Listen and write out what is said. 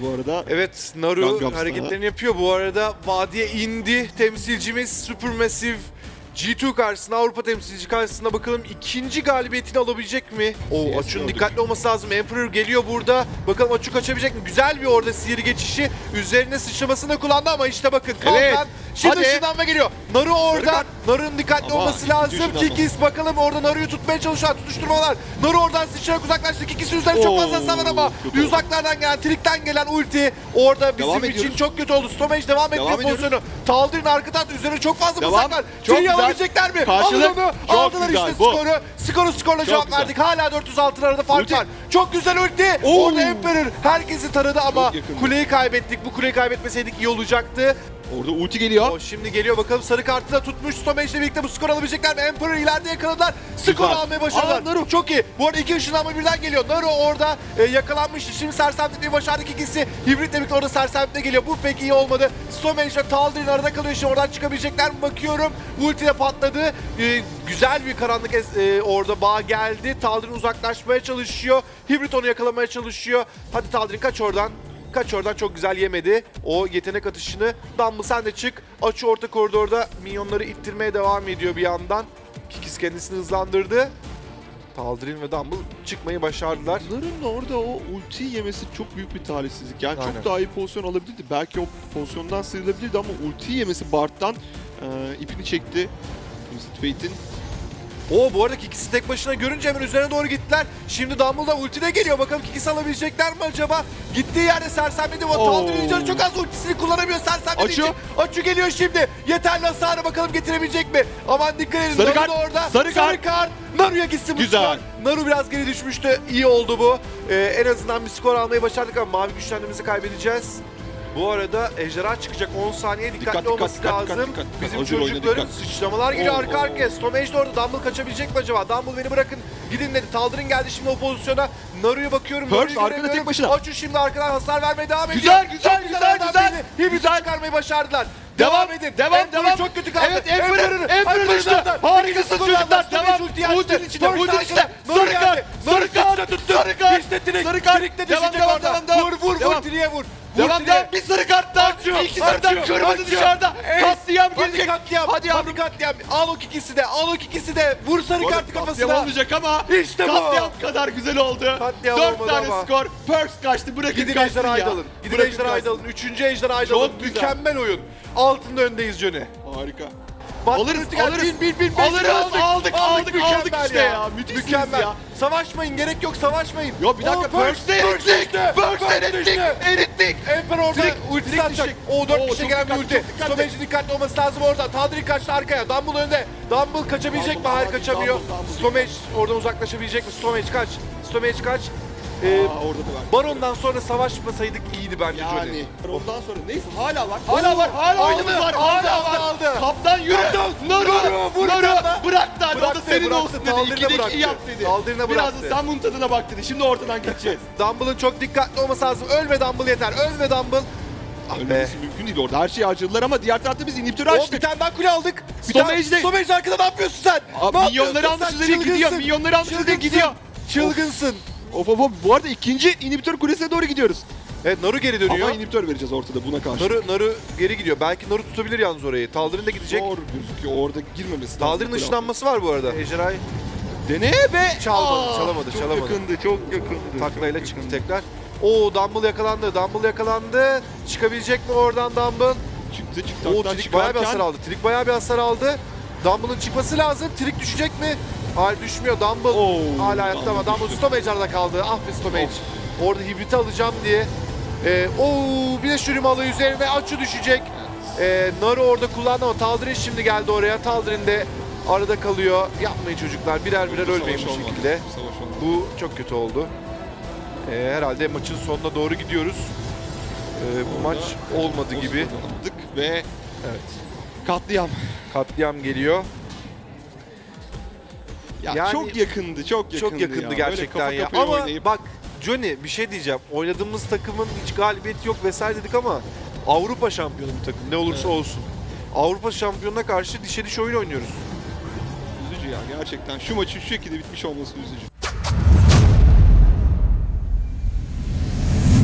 bu arada. Evet Naru Gangnam hareketlerini yapıyor. Bu arada vadiye indi temsilcimiz Supermassive G2 karşısında Avrupa temsilci karşısında bakalım ikinci galibiyetini alabilecek mi? O gördük. dikkatli olması lazım. Emperor geliyor burada. Bakalım Açu kaçabilecek mi? Güzel bir orada sihir geçişi. Üzerine sıçramasını kullandı ama işte bakın. Evet. Kalkan. Şimdi Hadi. ışınlanma geliyor. Naru orada. Naru'nun dikkatli Ama olması lazım. Kikis bakalım orada Naru'yu tutmaya çalışıyor. Tutuşturmalar. Naru oradan sıçrayarak uzaklaştı. Kikis'in üzerine çok fazla hasar var ama kötü uzaklardan gelen, Trik'ten gelen ulti orada bizim Devam için ediyoruz. çok kötü oldu. Stomage devam ettiriyor Devam ediyoruz. pozisyonu. Taldir'in arka tarafta üzerine çok fazla Devam. basak var. Çok Şeyi güzel. alabilecekler mi? Karşılık. Onu. Çok Aldılar güzel. işte Bu. skoru. Skoru skorla cevap güzel. verdik. Hala 406 arada fark Ulti. var. Çok güzel ulti. Oo. Orada Emperor herkesi taradı ama Çok kuleyi kaybettik. Bu kuleyi kaybetmeseydik iyi olacaktı. Orada ulti geliyor. O şimdi geliyor bakalım sarı kartı da tutmuş Stomage'le birlikte bu skor alabilecekler mi? Emperor ileride yakaladılar. Skor Güzel. almaya başardılar. Aa, Naru. Çok iyi. Bu arada iki ışınlanma birden geliyor. Naru orada e, yakalanmıştı. Şimdi sersemletmeyi başardık ikisi. Hibritle birlikte orada sersemletme geliyor. Bu pek iyi olmadı. Stomage ile Taldir'in arada kalıyor. Şimdi oradan çıkabilecekler mi bakıyorum. Ulti de patladı. E, güzel bir karanlık e, orada bağ geldi. Taldir'in uzaklaşmaya çalışıyor. Hibrit onu yakalamaya çalışıyor. Hadi Taldir'in kaç oradan. Kaç oradan çok güzel yemedi. O yetenek atışını. Dumble sen de çık. Açı orta koridorda minyonları ittirmeye devam ediyor bir yandan. Kikis kendisini hızlandırdı. Taldirin ve Dumble çıkmayı başardılar. Naru'nun orada o ulti yemesi çok büyük bir talihsizlik. Yani Aynen. çok daha iyi pozisyon alabilirdi. Belki o pozisyondan sıyrılabilirdi ama ulti yemesi Bart'tan e, ipini çekti. Twisted Fate'in O bu arada Kikis'i tek başına görünce hemen üzerine doğru gittiler. Şimdi Dumble da ulti de geliyor. Bakalım Kikis'i alabilecekler mi acaba? Gittiği yerde sersemledi. Taldirin canı çok az ultisini kullanamıyor sersemlediği Açı. için. Açı geliyor şimdi. Yeterli hasarı bakalım getirebilecek mi? Aman dikkat edin. Sarı Naru kart, da orada. sarı kart. Naru'ya gitsin bu Güzel. skor. Naru biraz geri düşmüştü. İyi oldu bu. Ee, en azından bir skor almayı başardık ama mavi güçlenmemizi kaybedeceğiz. Bu arada ejderha çıkacak 10 saniye dikkatli Dikkat, dikkat, olması dikkat, lazım. dikkat, dikkat. Bizim Acil çocukların dikkat. sıçramalar geliyor arka arkaya. Stomage de orada. Dumble kaçabilecek mi acaba? Dumble beni bırakın. Gidin dedi. Taldir'in geldi şimdi o pozisyona. Naru'ya bakıyorum. Naru'yu arkada tek başına. Açu şimdi arkadan hasar vermeye devam ediyor. Güzel, güzel, güzel, güzel. birini Hibrit'i Güzel. çıkarmayı başardılar. Devam, edin. devam, devam. çok kötü kaldı. Evet, Emperor, Emperor'ı- Emperor Emperor'ı düştü. zaten. Harikasın çocuklar, devam. Ultinin içinde, arkada. içinde. Sarı kart, sarı kart, sarı kart. İşte Trik. Trik de Devam, düşecek devam, orada. Vur vur vur. Trik'e vur. Devam devam. Bir sarı kart daha. Açıyor, İki sarıdan açıyor, kırmızı dışarıda. Evet. Katliam Hadi gelecek. katliam. Hadi Hadi abi. katliam. Al o ikisi de. Al o ikisi de. Vur sarı arada kartı Katliam kafasına. olmayacak ama İşte bu. katliam kadar güzel oldu. Katliam Dört olmadı tane ama. skor. Perks kaçtı. Bırakın Gidin kaçsın ejderha ya. aydalın. Gidin Bırakın ejderha kaçsın. aydalın. Üçüncü ejderha aydalın. Çok güzel. Mükemmel oyun. Altında öndeyiz Johnny. Harika. Bak, Alırız, ulti geldi. alırız. Bin, bin, bin, beş Alırız, lira aldık, aldık, aldık Mükemmel işte ya. Müthişsiniz Mükemmel. ya. Savaşmayın. Gerek yok savaşmayın. Yo bir dakika. Oo, Perks de Perks erittik. düştü. Perks Perks erittik. Erittik. Emperor orada direkt atacak. O 4 Oo, kişi gelen bir ulti. Stomage'in dikkatli olması lazım orada. Tadrik kaçtı arkaya. Dumble önde. Dumble kaçabilecek mi? Hayır kaçamıyor. Stomage oradan uzaklaşabilecek mi? Stomage kaç. Stomage kaç. Ee, Aa, orada da var. Baron'dan sonra savaşmasaydık iyiydi bence Johnny. Yani ondan sonra neyse hala var. Hala var. Hala Aldı, var. Hala aldı, var. aldı. Kaptan yürü. Kaptan, Naru. Naru, Naru. Bıraktı hadi. O da senin bıraktı. olsun dedi. İkide bıraktı. iki yap dedi. Biraz bıraktı. da sen bunun tadına bak dedi. Şimdi ortadan geçeceğiz. Dumble'ın çok dikkatli olması lazım. Ölme Dumble yeter. Ölme Dumble. Ah. Ölmesi mümkün değil orada. Her şeyi harcadılar ama diğer tarafta biz inhibitörü O bir açtık. tane daha kule aldık. Bir Stomage arkada ne yapıyorsun sen? Abi ne milyonları almış sen? üzerine gidiyor. Milyonları almış Çılgınsın. gidiyor. Çılgınsın. Of of of. Bu arada ikinci inhibitör kulesine doğru gidiyoruz. Evet Naru geri dönüyor. Ama inhibitör vereceğiz ortada buna karşı. Naru, Naru geri gidiyor. Belki Naru tutabilir yalnız orayı. Taldir'in de gidecek. Zor gözüküyor. Orada girmemesi lazım. Taldir'in ışınlanması var bu arada. Ejderhayı Dene be. Çalmadı, Aa, çalamadı, çok çalamadı. yakındı, çok yakındı. taklayla çok çıktı yakındı. tekrar. Oo Dumble yakalandı. Dumble yakalandı. Çıkabilecek mi oradan Dumble? Çıktı çıktı. Oo Trik bayağı bir hasar aldı. Trik bayağı bir hasar aldı. Dumble'ın çıkması lazım. Trik düşecek mi? Hayır düşmüyor. Dumble Oo, hala hayatta ama Dumble Dumble düştü. Stomage arada kaldı. Ah be Stomage. Orada hibriti alacağım diye. Ee, oo bir de şurim alıyor üzerine. Açı düşecek. Ee, Naru orada kullandı ama Taldirin şimdi geldi oraya. Taldirin de arada kalıyor. Yapmayın çocuklar. Birer birer ölmeyin bu şekilde. Bu çok kötü oldu. Ee, herhalde maçın sonuna doğru gidiyoruz. Ee, bu maç olmadı gibi. Ve Evet. katliam. Katliam geliyor. Ya Yani- çok yakındı, çok yakındı. Çok yakındı ya. Gerçekten ya. Ama oynayıp- bak Johnny bir şey diyeceğim. Oynadığımız takımın hiç galibiyeti yok vesaire dedik ama Avrupa şampiyonu bir takım ne olursa olsun. Avrupa şampiyonuna karşı dişe diş oyun oynuyoruz. üzücü ya gerçekten. Şu maçın şu şekilde bitmiş olması üzücü.